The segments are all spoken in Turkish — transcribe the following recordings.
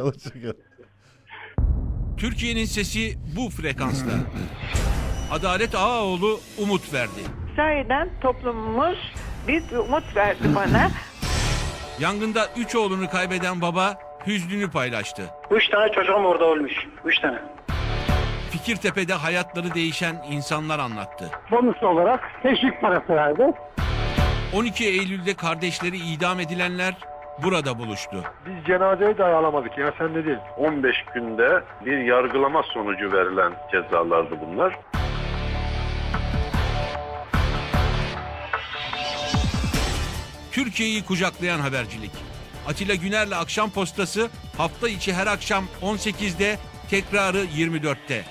Hoşçakalın. Türkiye'nin sesi bu frekansta. Adalet Ağaoğlu umut verdi. Sayeden toplumumuz bir umut verdi bana. Yangında üç oğlunu kaybeden baba hüznünü paylaştı. Üç tane çocuğum orada ölmüş. Üç tane. Fikirtepe'de hayatları değişen insanlar anlattı. Bonus olarak teşvik parası verdi. 12 Eylül'de kardeşleri idam edilenler burada buluştu. Biz cenazeyi dahi alamadık ya sen ne değil. 15 günde bir yargılama sonucu verilen cezalardı bunlar. Türkiye'yi kucaklayan habercilik. Atilla Güner'le Akşam Postası hafta içi her akşam 18'de tekrarı 24'te.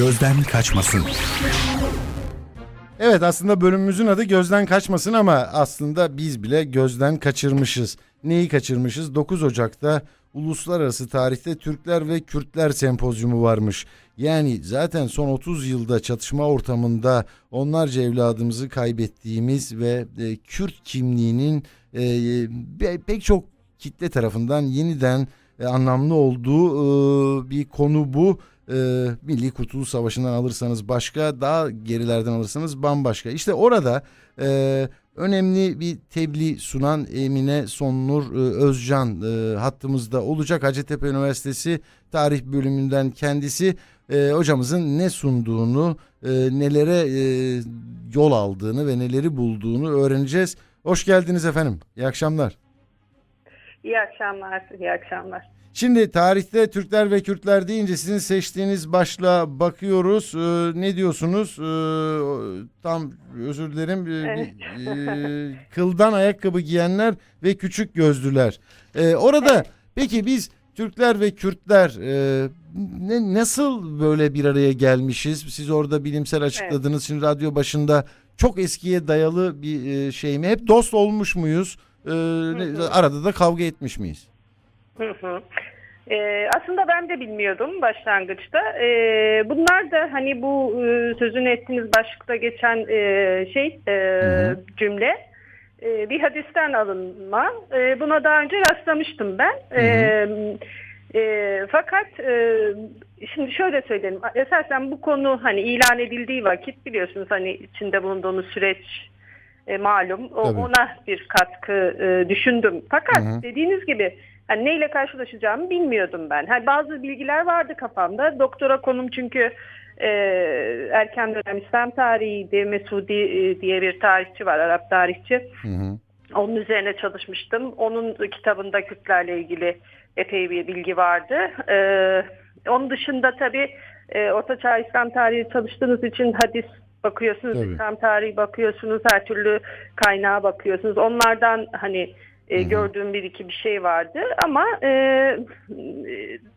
Gözden kaçmasın. Evet aslında bölümümüzün adı gözden kaçmasın ama aslında biz bile gözden kaçırmışız. Neyi kaçırmışız? 9 Ocak'ta Uluslararası Tarihte Türkler ve Kürtler Sempozyumu varmış. Yani zaten son 30 yılda çatışma ortamında onlarca evladımızı kaybettiğimiz ve e, Kürt kimliğinin e, pe- pek çok kitle tarafından yeniden e, anlamlı olduğu e, bir konu bu. E, Milli Kurtuluş Savaşı'ndan alırsanız başka, daha gerilerden alırsanız bambaşka. İşte orada e, önemli bir tebliğ sunan Emine Sonnur e, Özcan e, hattımızda olacak. Hacettepe Üniversitesi Tarih Bölümünden kendisi e, hocamızın ne sunduğunu, e, nelere e, yol aldığını ve neleri bulduğunu öğreneceğiz. Hoş geldiniz efendim. İyi akşamlar. İyi akşamlar, iyi akşamlar. Şimdi tarihte Türkler ve Kürtler deyince sizin seçtiğiniz başlığa bakıyoruz. Ee, ne diyorsunuz? Ee, tam özür dilerim. Ee, e, kıldan ayakkabı giyenler ve küçük gözlüler. Ee, orada peki biz Türkler ve Kürtler e, ne, nasıl böyle bir araya gelmişiz? Siz orada bilimsel açıkladınız. Şimdi radyo başında çok eskiye dayalı bir e, şey mi? Hep dost olmuş muyuz? Ee, ne- arada da kavga etmiş miyiz? Hı hı. Ee, aslında ben de bilmiyordum başlangıçta. Ee, bunlar da hani bu e, sözünü ettiğiniz başlıkta geçen e, şey e, hı. cümle e, bir hadisten alınma. E, buna daha önce rastlamıştım ben. E, e, fakat e, şimdi şöyle söyleyelim. Esasen bu konu hani ilan edildiği vakit biliyorsunuz hani içinde bulunduğumuz süreç e, malum. O, Tabii. ona bir katkı e, düşündüm. Fakat Hı hı. dediğiniz gibi hani neyle karşılaşacağımı bilmiyordum ben. Hani bazı bilgiler vardı kafamda. Doktora konum çünkü e, erken dönem İslam tarihiydi. Mesudi e, diye bir tarihçi var, Arap tarihçi. Hı hı. Onun üzerine çalışmıştım. Onun kitabında Kürtlerle ilgili epey bir bilgi vardı. Ee, onun dışında tabii e, Ortaçağ İslam tarihi çalıştığınız için hadis bakıyorsunuz, Tabii. İslam tarihi bakıyorsunuz, her türlü kaynağa bakıyorsunuz. Onlardan hani e, gördüğüm bir iki bir şey vardı ama e, e,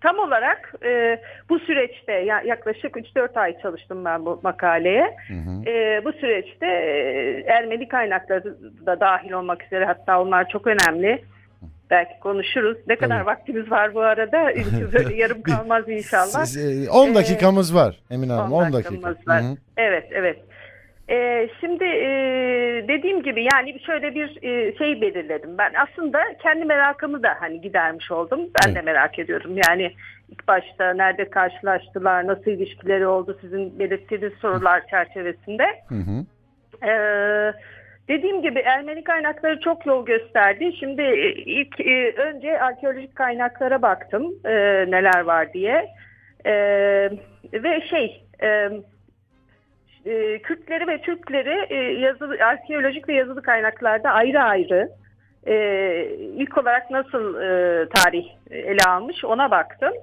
tam olarak e, bu süreçte ya, yaklaşık 3-4 ay çalıştım ben bu makaleye. Hı hı. Ee, bu süreçte e, Ermeni kaynakları da dahil olmak üzere hatta onlar çok önemli. Belki konuşuruz. Ne kadar Tabii. vaktimiz var bu arada? Böyle yarım kalmaz inşallah. Siz, e, 10 Ee, dakikamız var Emin Hanım 10 10 dakika. dakikamız var. Hı hı. Evet, evet. Ee, şimdi e, dediğim gibi yani şöyle bir e, şey belirledim. Ben aslında kendi merakımı da hani gidermiş oldum. Ben de merak ediyorum. Yani ilk başta nerede karşılaştılar, nasıl ilişkileri oldu sizin belirttiğiniz sorular çerçevesinde. Hı hı. Ee, dediğim gibi Ermeni kaynakları çok yol gösterdi. Şimdi e, ilk e, önce arkeolojik kaynaklara baktım e, neler var diye. E, ve şey e, e, Kürtleri ve Türkleri e, yazılı, arkeolojik ve yazılı kaynaklarda ayrı ayrı e, ilk olarak nasıl e, tarih ele almış ona baktım.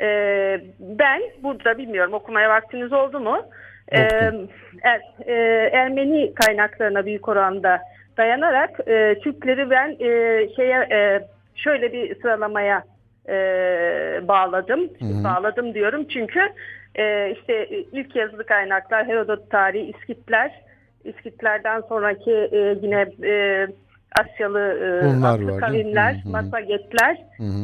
E, ben burada bilmiyorum okumaya vaktiniz oldu mu? E. Er- e, Ermeni kaynaklarına büyük oranda dayanarak e, Türkleri ben e, şeye e, şöyle bir sıralamaya e, bağladım. Hı hı. Bağladım diyorum çünkü e, işte ilk yazılı kaynaklar Herodot tarihi, İskitler, İskitlerden sonraki e, yine e, Asyalı e, Hunlar kavimler. Masagetler,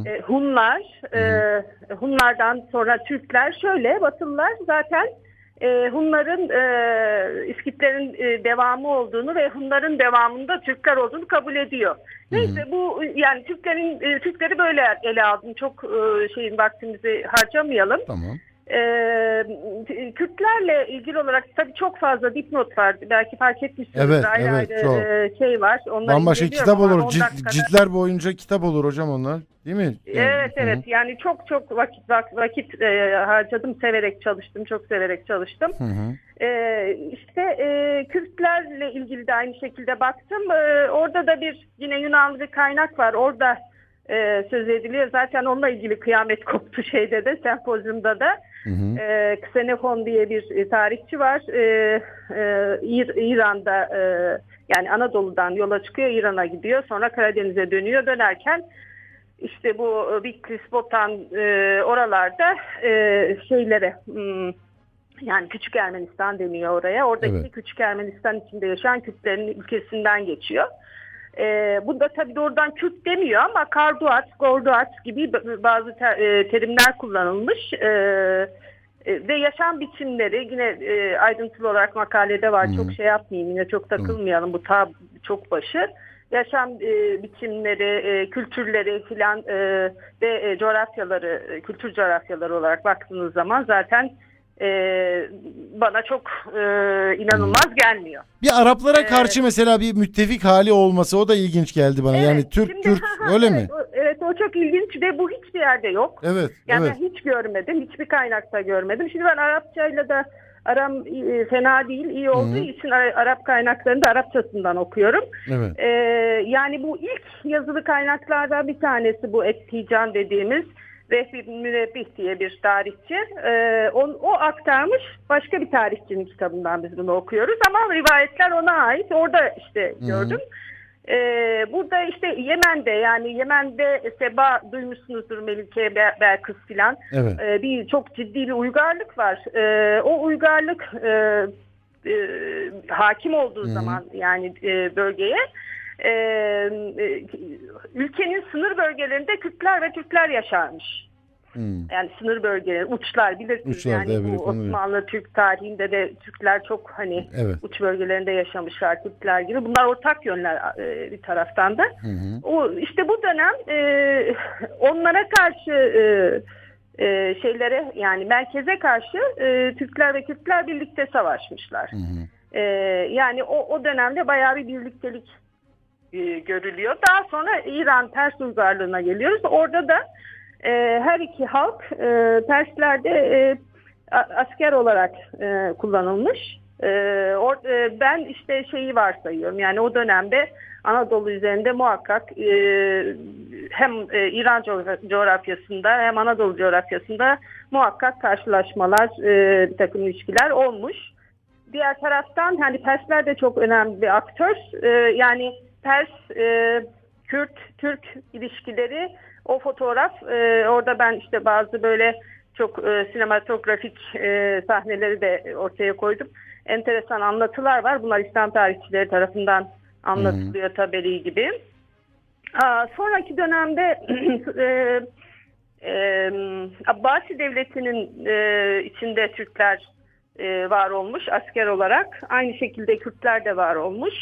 e, Hunlar, e, Hunlardan sonra Türkler şöyle Batılılar zaten e, Hunların e, İskitlerin e, devamı olduğunu ve Hunların devamında Türkler olduğunu kabul ediyor. Neyse bu yani Türklerin e, Türkleri böyle ele aldım. Çok e, şeyin vaktimizi harcamayalım. Tamam. Ee, Kürtlerle ilgili olarak tabii çok fazla dipnot var. Belki fark etmişsiniz. Evet, ayrı evet, ayrı, çok. e, şey var. Onları Bambaşka kitap olur. 10 Cilt- ciltler boyunca kitap olur hocam onlar. Değil mi? Yani, Evet hı. evet yani çok çok vakit vak- vakit e, harcadım severek çalıştım çok severek çalıştım. Hı hı. Ee, işte e, Kürtlerle ilgili de aynı şekilde baktım. Ee, orada da bir yine Yunanlı bir kaynak var. Orada e, söz ediliyor. Zaten onunla ilgili kıyamet koptu şeyde de sempozyumda da. Hı hı. E, Xenofon diye bir e, tarihçi var. E, e, İr- İran'da e, yani Anadolu'dan yola çıkıyor İran'a gidiyor. Sonra Karadeniz'e dönüyor. Dönerken işte bu e, Bitlis, Botan e, oralarda e, şeylere hmm, yani Küçük Ermenistan deniyor oraya. Oradaki Evet. Küçük Ermenistan içinde yaşayan Kürtlerin ülkesinden geçiyor. Ee, bu da tabii doğrudan Kürt demiyor ama Karduat, Gorduat gibi bazı ter- e, terimler kullanılmış. Ee, e, ve yaşam biçimleri yine e, ayrıntılı olarak makalede var. Hı. Çok şey yapmayayım yine çok takılmayalım bu ta çok başı. Yaşam e, biçimleri, e, kültürleri filan e, ve e, coğrafyaları, e, kültür coğrafyaları olarak baktığınız zaman zaten e, bana çok e, inanılmaz gelmiyor. Bir Araplara Ee, karşı mesela bir müttefik hali olması o da ilginç geldi bana. yani Evet, Türk şimdi- ha, öyle evet, mi? o- evet o çok ilginç ve bu hiçbir yerde yok. Evet. Yani evet. hiç görmedim, hiçbir kaynakta görmedim. Şimdi ben Arapçayla da aram e, fena değil, iyi olduğu Hı. için Ara- Arap kaynaklarını da Arapçasından okuyorum. Evet. Ee, yani bu ilk yazılı kaynaklardan bir tanesi bu Ettican dediğimiz Vehbi Mürebbih diye bir tarihçi. Ee, on, o aktarmış başka bir tarihçinin kitabından biz bunu okuyoruz ama rivayetler ona ait. Orada işte Hı. gördüm. Ee, burada işte Yemen'de yani Yemen'de Seba duymuşsunuzdur Melike Be- Belkıs filan Evet. Ee, bir çok ciddi bir uygarlık var. Ee, o uygarlık e, e, hakim olduğu Hı hı. zaman yani e, bölgeye e, e, ülkenin sınır bölgelerinde Kürtler ve Türkler yaşarmış. Hmm. Yani sınır bölgeleri, uçlar bilirsiniz Uçlar, yani evet, bu. Osmanlı Türk tarihinde de Türkler çok hani Evet. uç bölgelerinde yaşamışlar Kürtler gibi. Bunlar ortak yönler e, bir taraftan da. Hı hı. O işte bu dönem e, onlara karşı e, e, şeylere yani merkeze karşı e, Türkler ve Kürtler birlikte savaşmışlar. Hı hı. E, yani o, o dönemde bayağı bir birliktelik e, görülüyor. Daha sonra İran Pers uygarlığına geliyoruz. Orada da e, her iki halk e, Perslerde e, asker olarak e, kullanılmış. E, or- e, ben işte şeyi varsayıyorum yani o dönemde Anadolu üzerinde muhakkak e, hem e, İran coğra- coğrafyasında hem Anadolu coğrafyasında muhakkak karşılaşmalar, e, bir takım ilişkiler olmuş. Diğer taraftan hani Persler de çok önemli bir aktör. E, yani Pers, e, Kürt, Türk ilişkileri o fotoğraf e, orada ben işte bazı böyle çok e, sinematografik e, sahneleri de ortaya koydum. Enteresan anlatılar var. Bunlar İslam tarihçileri tarafından anlatılıyor tabeli gibi. Aa, sonraki dönemde e, e, Abbasi Devleti'nin e, içinde Türkler e, var olmuş asker olarak. Aynı şekilde Kürtler de var olmuş.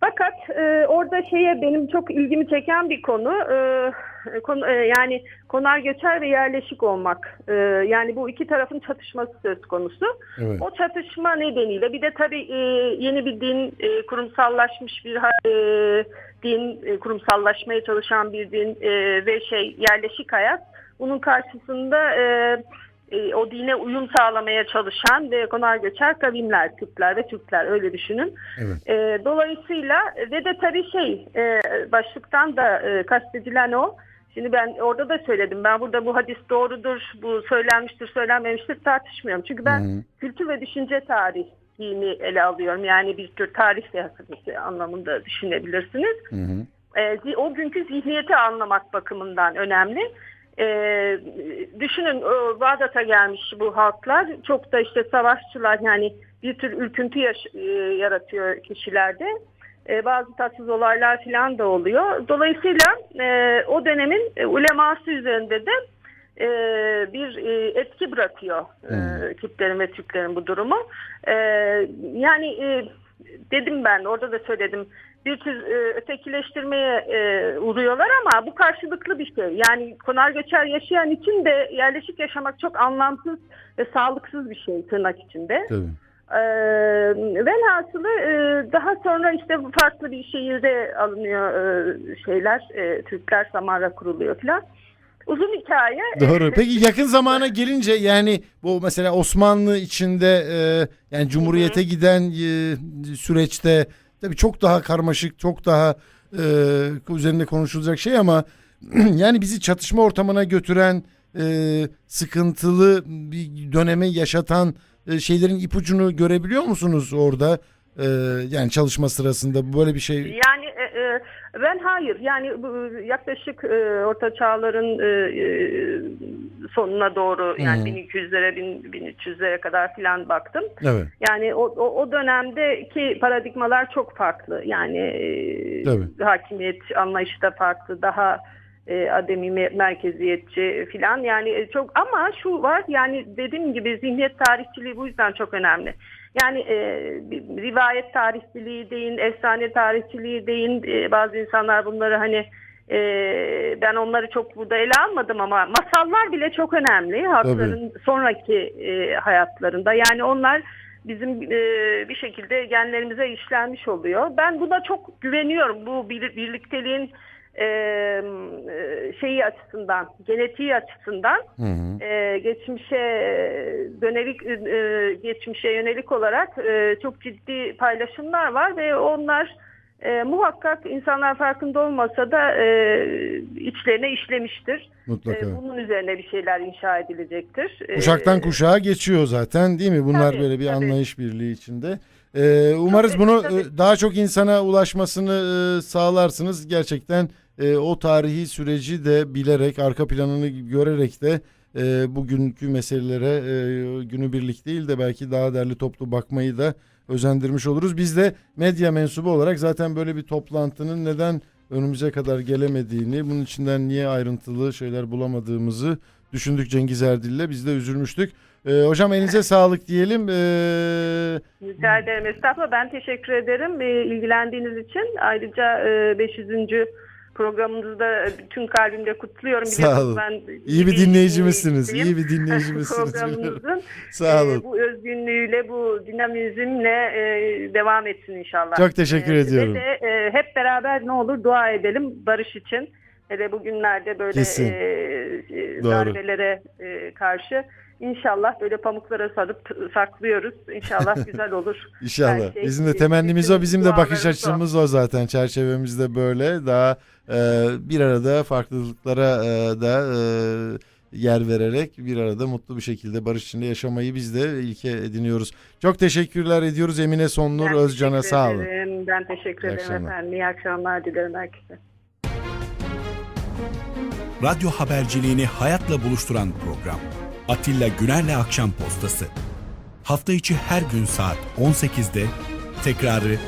Fakat e, orada şeye benim çok ilgimi çeken bir konu, e, konu e, yani konar göçer ve yerleşik olmak. E, yani bu iki tarafın çatışması söz konusu. Evet. O çatışma nedeniyle bir de tabii e, yeni bir din e, kurumsallaşmış bir e, din e, kurumsallaşmaya çalışan bir din e, ve şey yerleşik hayat. Bunun karşısında e, e, o dine uyum sağlamaya çalışan ve konar göçer kavimler, Kürtler ve Türkler öyle düşünün. Evet. E, dolayısıyla ve de tabii şey e, başlıktan da e, kastedilen o. Şimdi ben orada da söyledim. Ben burada bu hadis doğrudur, bu söylenmiştir, söylenmemiştir tartışmıyorum. Çünkü ben Hı hı. kültür ve düşünce tarihini ele alıyorum. Yani bir tür tarih siyaseti anlamında düşünebilirsiniz. Hı. E, o günkü zihniyeti anlamak bakımından önemli. E, düşünün o, Bağdat'a gelmiş bu halklar çok da işte savaşçılar yani bir tür ürküntü yaş- e, yaratıyor kişilerde. E, bazı tatsız olaylar falan da oluyor. Dolayısıyla e, o dönemin e, uleması üzerinde de e, bir e, etki bırakıyor e, Kürtlerin ve Türklerin bu durumu. E, yani e, dedim ben orada da söyledim bir tür e, ötekileştirmeye e, uğruyorlar ama bu karşılıklı bir şey. Yani konar göçer yaşayan için de yerleşik yaşamak çok anlamsız ve sağlıksız bir şey tırnak içinde. Tabii. Ee, velhasılı e, daha sonra işte farklı bir şehirde alınıyor e, şeyler, e, Türkler Samarra kuruluyor falan. Uzun hikaye. Doğru. Peki yakın zamana gelince yani bu mesela Osmanlı içinde e, yani Cumhuriyete giden e, süreçte tabii çok daha karmaşık, çok daha e, üzerinde konuşulacak şey ama yani bizi çatışma ortamına götüren e, sıkıntılı bir döneme yaşatan e, şeylerin ipucunu görebiliyor musunuz orada? E, yani çalışma sırasında böyle bir şey Yani e, e, ben hayır. Yani bu yaklaşık e, Orta Çağların e, e, sonuna doğru yani Hı. 1200'lere, 1000 1300'lere kadar filan baktım. Evet. Yani o, o, o dönemdeki paradigmalar çok farklı. Yani e, Tabii. hakimiyet anlayışı da farklı. Daha e, ademi me- merkeziyetçi filan. Yani e, çok ama şu var yani dediğim gibi zihniyet tarihçiliği bu yüzden çok önemli. Yani e, rivayet tarihçiliği deyin, efsane tarihçiliği deyin. E, bazı insanlar bunları hani e, ben onları çok burada ele almadım ama masallar bile çok önemli halkların sonraki e, hayatlarında. Yani onlar bizim e, bir şekilde genlerimize işlenmiş oluyor. Ben buna çok güveniyorum bu bir- birlikteliğin e, e, şeyi açısından, genetiği açısından Hı hı. e, geçmişe dönelik e, geçmişe yönelik olarak e, çok ciddi paylaşımlar var ve onlar e, muhakkak insanlar farkında olmasa da e, içlerine işlemiştir. Mutlaka. E, bunun üzerine bir şeyler inşa edilecektir. E, Kuşaktan kuşağa geçiyor zaten değil mi? Bunlar Tabii, böyle bir tabii. anlayış birliği içinde. Ee, umarız Tabii, bunu tabii. e, daha çok insana ulaşmasını e, sağlarsınız. Gerçekten e, o tarihi süreci de bilerek, arka planını görerek de e, bugünkü meselelere e, günübirlik değil de belki daha derli toplu bakmayı da özendirmiş oluruz. Biz de medya mensubu olarak zaten böyle bir toplantının neden önümüze kadar gelemediğini, bunun içinden niye ayrıntılı şeyler bulamadığımızı düşündük Cengiz Erdil'le. Biz de üzülmüştük. Ee, hocam elinize sağlık diyelim. Ee, Rica ederim. Estağfurullah. Ben teşekkür ederim e, ilgilendiğiniz için. Ayrıca e, 500. programınızda bütün kalbimle kutluyorum. Sağ olun. Ben iyi bir dinleyicimizsiniz. İyi bir dinleyicimizsiniz. Programımızın Sağ e, olun. bu özgünlüğüyle, bu dinamizmle e, devam etsin inşallah. Çok teşekkür E, ediyorum. Ve de e, hep beraber ne olur dua edelim barış için. Hele bugünlerde böyle Kesin. e, e, darbelere e, karşı inşallah böyle pamuklara sarıp saklıyoruz. İnşallah güzel olur. İnşallah. Şey, Bizim de temennimiz o, bizim de bakış o. açımız o zaten. Çerçevemizde böyle daha e, bir arada farklılıklara e, da e, yer vererek bir arada mutlu bir şekilde barış içinde yaşamayı biz de ilke ediniyoruz. Çok teşekkürler ediyoruz Emine Sonnur Ben Özcan'a teşekkür sağ olun. ederim. Ben teşekkür İyi ederim akşamlar. efendim. İyi akşamlar dilerim herkese. Radyo haberciliğini hayatla buluşturan program. Atilla Güner'le Akşam Postası. Hafta içi her gün saat 18'de, tekrarı